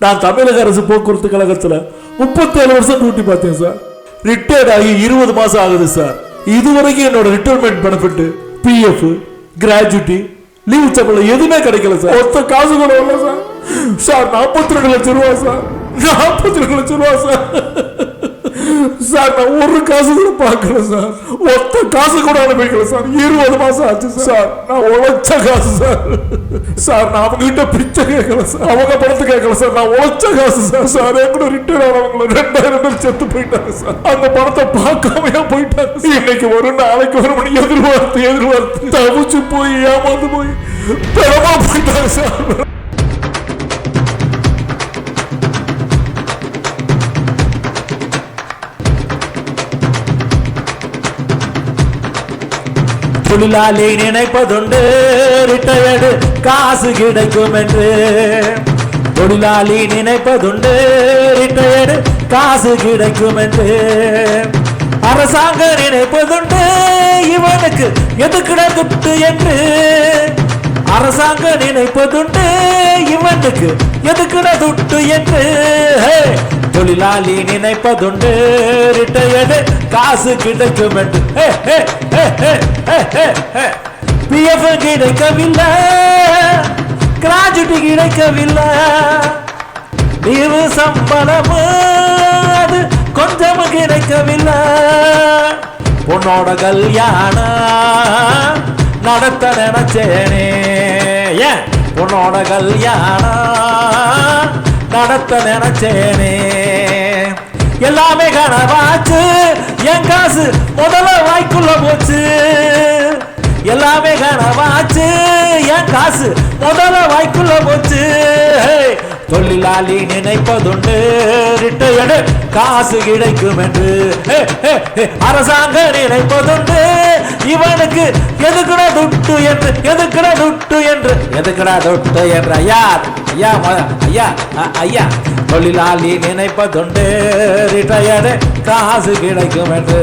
நான் தமிழக அரசு போக்குவரத்து கழகத்துல முப்பத்தேழு வருஷம் டியூட்டி பார்த்தேன் சார் ரிட்டையர்ட் ஆகி இருபது மாசம் ஆகுது சார் இதுவரைக்கும் என்னோட retirement benefit PF gratuity leave சம்பளம் எதுவுமே கிடைக்கல சார் ஒத்த காசு கூட வரல சார் சார் நாற்பத்தி ரெண்டு லட்சம் ரூபா சார் நாற்பத்தி ரெண்டு லட்சம் ரூபா சார் சார் நான் ஒரு காசு கூட பார்க்கல சார். ஒத்த காசு கூட அனுப்பிக்கல சார். இருபது மாசம் ஆச்சு சார். நான் உழைச்ச காசு சார். சார் நான் அவங்க கிட்ட பிச்சை கேட்கல சார். அவங்க பணத்தை கேட்கல சார். நான் உழைச்ச காசு சார். சார் என் கூட ரிட்டையர் ஆனவங்கள ரெண்டாயிரம் பேர் செத்து போயிட்டாங்க சார். அந்த பணத்தை பார்க்காமையா போயிட்டாங்க இன்னைக்கு வரும் நாளைக்கு வரும் மணி எதிர்பார்த்து எதிர்பார்த்து தவிச்சு போய் ஏமாந்து போய் பெறமா போயிட்டாங்க சார். தொழிலாளி நினைப்பதுண்டு ரிட்டையர்டு காசு கிடைக்கும் என்று தொழிலாளி நினைப்பதுண்டு ரிட்டையர்டு காசு கிடைக்கும் என்று அரசாங்க நினைப்பதுண்டு இவனுக்கு எதுக்குட துட்டு என்று. அரசாங்க நினைப்பதுண்டு இவனுக்கு எதுக்குட துட்டு என்று. தொழிலாளி நினைப்பதுண்டு. ரிட்டையர்டு காசு கிடைக்கும் என்று பிஎஃப் கிடைக்கவில்லை. கிராஜுட்டி கிடைக்கவில்லை. நீவு சம்பளம் அது கொஞ்சம் கிடைக்கவில்லை. பொண்ணோட கல்யாணம் நடத்த நினைச்சேனே. ஏன்? பொண்ணோட கல்யாணம் நடத்த நினைச்சேனே. எல்லாமே கனவாச்சு. என் காசு முதல்ல வாய்க்குள்ள போச்சு. எல்லாமே கனவாச்சு. என் காசு முதல்ல வாய்க்குள்ள போச்சு. ஹே! தொழிலாளி நினைப்பதுண்டு. ரிட்டையர்டு காசு கிடைக்கும் என்று ஹே, ஹே, ஹே. நினைப்பதுண்டு. இவனுக்கு எதுக்குடா என்று எதுக்குடா துட்டு என்று? எதுக்குடா துட்டு என்று? ஐயா ஐயா ஐயா ஐயா. தொழிலாளி நினைப்பதுண்டு ரிட்டையர்டு காசு கிடைக்கும் என்று.